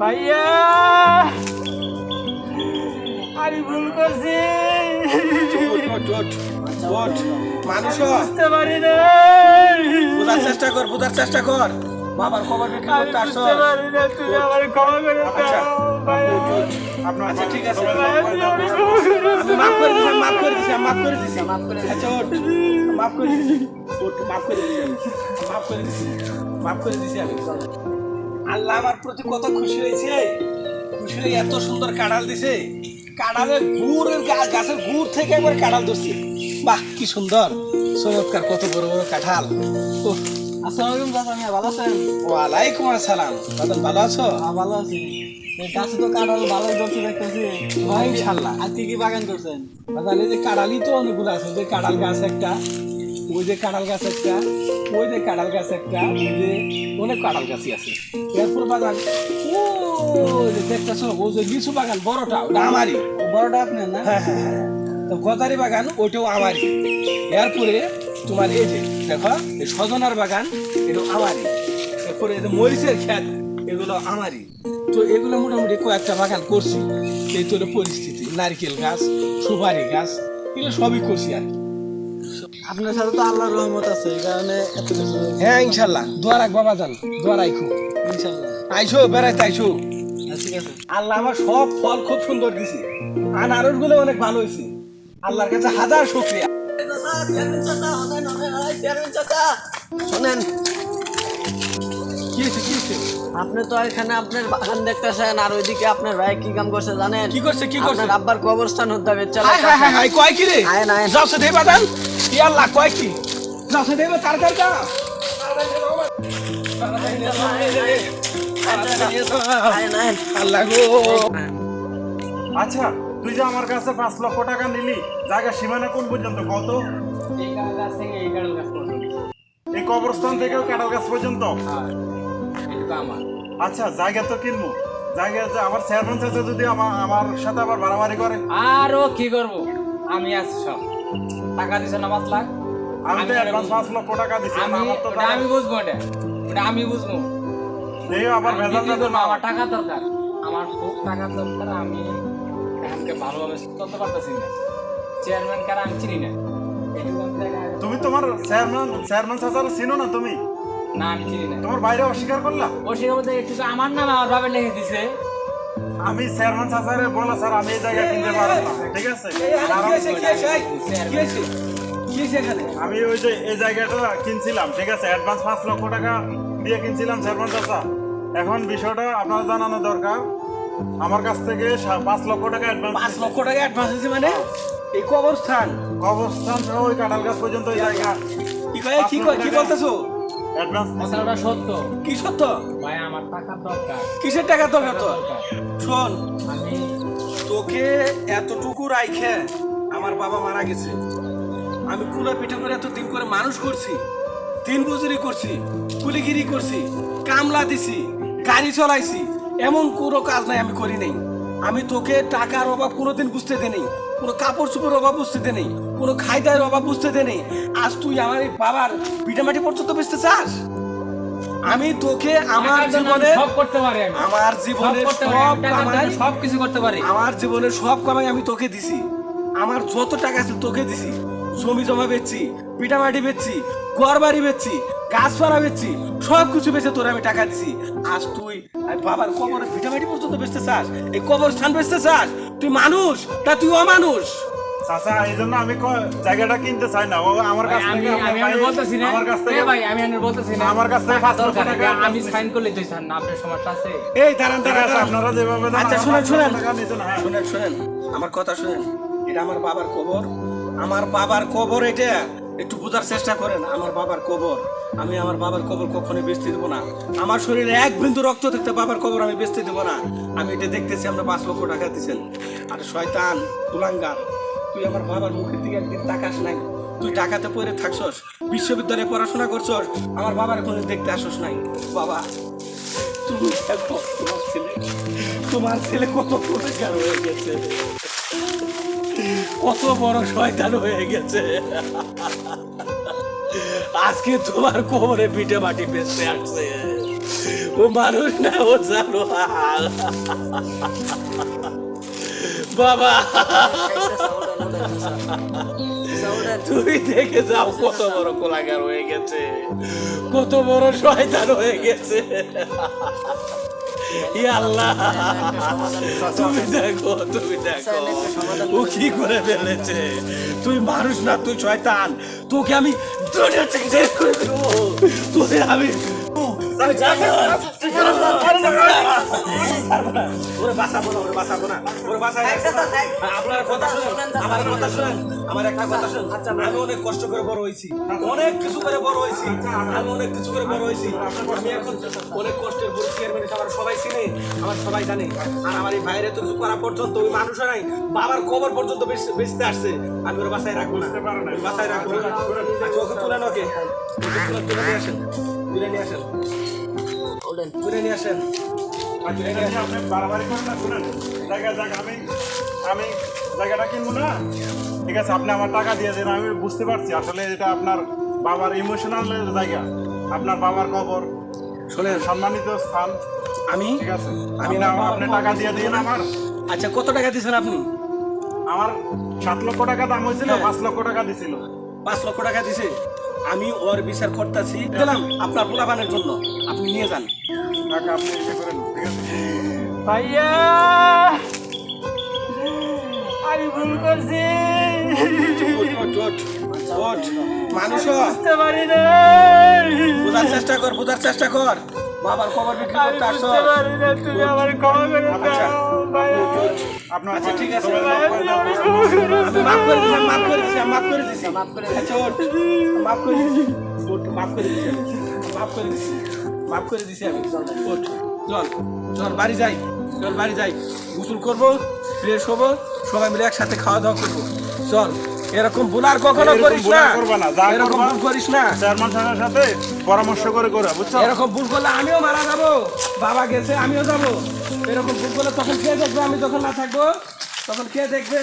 ভাইয়া। আমি ভুল করছি। মানুষ বুঝতে পারি না বোঝার চেষ্টা কর বোঝার চেষ্টা কর। বাবার খবর বিক্রি করতে আসছ। বুঝতে পারি না তুমি আমার ক্ষমা করে আচ্ছা। দাও আচ্ছা ঠিক আছে। মাফ করে দিছি মাফ করে দিছি মাফ করে দিছি মাফ করে দিছি। আচ্ছা ওঠ। মাফ করে দিছি। ওঠ মাফ করে দিছি। মাফ করে দিছি। মাফ করে দিছি আমি। আল্লাহ আমার প্রতি কত খুশি হয়েছে। খুশি হয়ে এত সুন্দর কাঁড়াল দিছে। কাঁড়ালের গুড় গাছের গুড় থেকে একবার কাঁড়াল ধরছি। বাহ কি সুন্দর। চমৎকার কত বড় বড় কাঁঠাল। উফ, আসসালামু আলাইকুম চাচা মিয়া ভালো আছেন? ওয়ালাইকুম আসসালাম। দাদন ভালো আছো? হ্যাঁ ভালো আছি। এই গাছে তো কাঁঠাল ভালোই ধরছে দেখতেছি। ভাই, ইনশাল্লাহ। আর কি কি বাগান করছেন? বাজারে যে কাঁড়ালই তো অনেকগুলো আছে যে কাঁড়াল গাছ একটা। ওই যে কাঁড়াল গাছ একটা ওই যে কাঁড়াল গাছ একটা ওই যে অনেক কাঁড়াল গাছই আছে। এরপর বাগান ও যে দেখতেছ ও যে লিচু বাগান বড়টা ওটা আমারই। বড়টা আপনার না? হ্যাঁ হ্যাঁ হ্যাঁ। তো গদারি বাগান ওইটাও আমারই। এরপরে তোমার এই যে দেখো এই সজনার বাগান এটাও আমারই। এরপরে এই যে মরিচের ক্ষেত এগুলো আমারই। তো এগুলো মোটামুটি কয়েকটা বাগান করছি। এই তো হলো পরিস্থিতি নারকেল গাছ সুপারি গাছ এগুলো সবই করছি আর কি। আপনার সাথে তো আল্লাহর রহমত আছে এই কারণে এত কিছু হ্যাঁ ইনশাল্লাহ। দোয়া রাখ বাবা জান দোয়া রাখো ইনশাল্লাহ। আইসো বেড়াইতে আইসো। ঠিক আছে। আল্লাহ আমার সব ফল খুব সুন্দর দিছে। আনারসগুলো অনেক ভালো হয়েছে। আল্লাহর কাছে হাজার শুক্রিয়া। শোনেন আপনি তো এখানে আপনার বাগান দেখতেছেন আর ওইদিকে আপনার ভাই কি কাম করছে জানেন? কি করছে কি করছে? আপনার আব্বার কবরস্থান হতে হবে চলো হাই হাই হাই কয় কি রে? আয় না, যাও সে দেবা দান ই আল্লাহ কয় কি? যাও সে দেবা নাই আল্লাহ গো। আচ্ছা তুই যে আমার কাছে পাঁচ লক্ষ টাকা নিলি জায়গা সীমানা কোন পর্যন্ত কত এই গাছ থেকে এই কাঁঠাল গাছ পর্যন্ত কবরস্থান থেকেও কাঁঠাল গাছ পর্যন্ত? আমার। আচ্ছা জায়গা তো কিনবো। জায়গা আমার চেয়ারম্যান চাচা যদি আমার আমার সাথে আবার বাড়াবাড়ি করে। আর ও কি করব? আমি আছি সব। টাকা দিছে না পাঁচ লাখ? আমি তো অ্যাডভান্স পাঁচ লক্ষ টাকা দিচ্ছি আমি আমি বুঝব এটা ওটা আমি বুঝব। এই আবার ভেজাল ভেজাল আমার টাকা দরকার। আমার খুব টাকা দরকার আমি এখানকে ভালোভাবে চলতে পারতেছি না। চেয়ারম্যান কারা আমি চিনি না। তুমি তোমার চেয়ারম্যান চেয়ারম্যান চাচারা চিনো না তুমি? না আমি চিনি না। তোমার বাইরে অস্বীকার করলা ও সে বলতে একটু আমার নাম আমার বাবা লিখে দিছে। আমি চেয়ারম্যান চাচারে বলা স্যার আমি এই জায়গা কিনতে পারব না ঠিক আছে? হয়েছে হয়েছে হয়েছে? হয়েছে আমি ওই যে এই জায়গাটা কিনছিলাম ঠিক আছে? অ্যাডভান্স পাঁচ লক্ষ টাকা দিয়ে কিনছিলাম চেয়ারম্যান চাচা। এখন বিষয়টা আপনার জানানো দরকার। আমার কাছ থেকে পাঁচ লক্ষ টাকা অ্যাডভান্স পাঁচ লক্ষ টাকা অ্যাডভান্স দিয়েছে মানে? এই কবরস্থান? কবরস্থান সহ ওই কাঁঠাল গাছ পর্যন্ত ওই জায়গা। কি কয় কি কয় কি বলতেছো? অ্যাডভান্স কথাটা সত্য। কি সত্য? ভাই আমার টাকা দরকার। কিসের টাকা দরকার তো শোন আমি তোকে এতটুকু রাইখে আমার বাবা মারা গেছে। আমি কুলা পিঠা করে এত দিন করে মানুষ করছি দিন মজুরি করছি কুলিগিরি করছি কামলা দিছি গাড়ি চলাইছি এমন কোনো কাজ নাই আমি করি নাই। আমি তোকে টাকার অভাব কোনোদিন বুঝতে দেনি কোনো কাপড় চোপড়ের অভাব বুঝতে নেই কোনো খাইদায়ের অভাব বুঝতে নেই। আজ তুই আমার এই বাবার পিঠামাটি পর্যন্ত বেচতে চাস? আমি তোকে আমার জীবনে সব করতে পারি আমার পারি সব কামাই সব কিছু করতে পারি। আমার জীবনের সব কামাই আমি তোকে দিছি। আমার যত টাকা আছে তোকে দিছি। জমি জমা বেচছি পিটামাটি বেচছি ঘর বাড়ি বেচছি গাছপালা বেচছি সব কিছু বেচে তোর আমি টাকা দিছি। আজ তুই বাবার কবরে পিটামাটি পর্যন্ত বেচতে চাস? এই কবর স্থান বেচতে চাস? তুই মানুষ তা তুই অমানুষ। চাচা এই জন্য আমি জায়গাটা কিনতে চাই না। আমার কাছ আমি থেকে আমি আমি বলতেছি না। আমার কাছ থেকে ভাই আমি আমি বলতেছি না। আমার কাছ থেকে পাঁচ লক্ষ টাকা আমি সাইন করলে তুই স্যার না আপনার সমস্যা আছে? এই দাঁড়ান দাঁড়ান আপনারা যেভাবে আচ্ছা আমার শুনেন শুনেন। টাকা নিছেন, হ্যাঁ। শুনেন শুনেন। আমার কথা শুনেন। এটা আমার বাবার কবর। আমার বাবার কবর এটা। একটু বোঝার চেষ্টা করেন আমার বাবার কবর। আমি আমার বাবার কবর কখনোই বেচতে দেবো না। আমার শরীরে এক বিন্দু রক্ত থাকতে বাবার কবর আমি বেচতে দেবো না। আমি এটা দেখতেছি, আমরা পাঁচ লক্ষ টাকা দিচ্ছেন আর শয়তান তুলাঙ্গার তুই আমার বাবার মুখের দিকে একদিন তাকাস নাই। তুই টাকাতে পড়ে থাকছস, বিশ্ববিদ্যালয়ে পড়াশোনা করছস, আমার বাবার কোনো দেখতে আসস নাই। বাবা, তুমি তোমার ছেলে। তোমার ছেলে কত পরিষ্কার হয়ে গেছে। কত বড় শয়তান হয়ে গেছে। আজকে তোমার কোমরে পিঠে মাটি পেতে আসছে। ও মানুষ না, ও জানো বাবা। তুমি দেখে যাও কত বড় কোলাগার হয়ে গেছে। কত বড় শয়তান হয়ে গেছে। আল্লাহ। তুমি দেখো তুমি দেখো। ও কি করে ফেলেছে? তুই মানুষ না তুই শয়তান। তোকে আমি তোকে আমি আমার একটা কথা অনেক কষ্ট করে বড় হয়েছি। অনেক কিছু করে বড় হয়েছি। আমি অনেক কিছু করে বড় হয়েছি। আমি এখন অনেক কষ্টের আমার সবাই চিনে আমার সবাই জানে। আর আমার এই বাইরে তো কিছু করা পর্যন্ত ওই মানুষ নাই বাবার কবর পর্যন্ত বেচ- বেচতে আসছে। আমি ওর বাসায় রাখব না। বাসায় রাখব না। আচ্ছা ওকে তুলে ওকে। ওকে তুলে নিয়ে আসেন। তুলে নিয়ে আসেন। তুলে নিয়ে আসেন। আচ্ছা, নিয়ে আপনি বাড়াবাড়ি করেন না, শুনেন। জায়গা জায়গা আমি আমি জায়গাটা কিনবো না? ঠিক আছে আপনি আমার টাকা দিয়ে দেন আমি বুঝতে পারছি। আসলে এটা আপনার বাবার ইমোশনাল জায়গা। আপনার বাবার কবর শোনেন। সম্মানিত স্থান। আমি? আমি না আপনি টাকা দিয়ে দিন আমার। আচ্ছা কত টাকা দিয়েছেন আপনি? আমার সাত লক্ষ টাকা দাম হয়েছিল হ্যাঁ। পাঁচ লক্ষ টাকা দিছিল। পাঁচ লক্ষ টাকা দিছে আমি ওর বিচার করতেছি। দিলাম আপনার পোলাপানের জন্য। আপনি নিয়ে যান। টাকা আপনি করেন ঠিক আছে? ভাইয়া! আমি ভুল করছি। মানুষ হ। বুঝতে পারি বোঝার চেষ্টা কর বোঝার চেষ্টা কর। বাবার খবর বিক্রি করতে আসছ তুমি আমার ক্ষমা করে আচ্ছা। দাও ভাইয়া। আপনার আচ্ছা, ঠিক আছে। মাফ করে দাও। আমি মাফ করে দিছি মাফ করে দিছি আমি মাফ করে দিছি। মাফ করে আচ্ছা মাফ করে দিছি। মাফ করে দিছি মাফ করে দিছি। মাফ করে দিছি আমি। চল চল বাড়ি যাই। চল বাড়ি যাই। গোসল করব ফ্রেশ হব সবাই মিলে একসাথে খাওয়া দাওয়া করব। চল। এরকম ভুল আর কখনো করিস না। করবা না। এরকম ভুল করিস না। চেয়ারম্যান সাহেবের সাথে পরামর্শ করে করে বুঝছ? এরকম ভুল করলে আমিও মারা যাব। বাবা গেছে আমিও যাব। এরকম ভুল করলে তখন কে দেখবে আমি যখন না থাকব তখন কে দেখবে।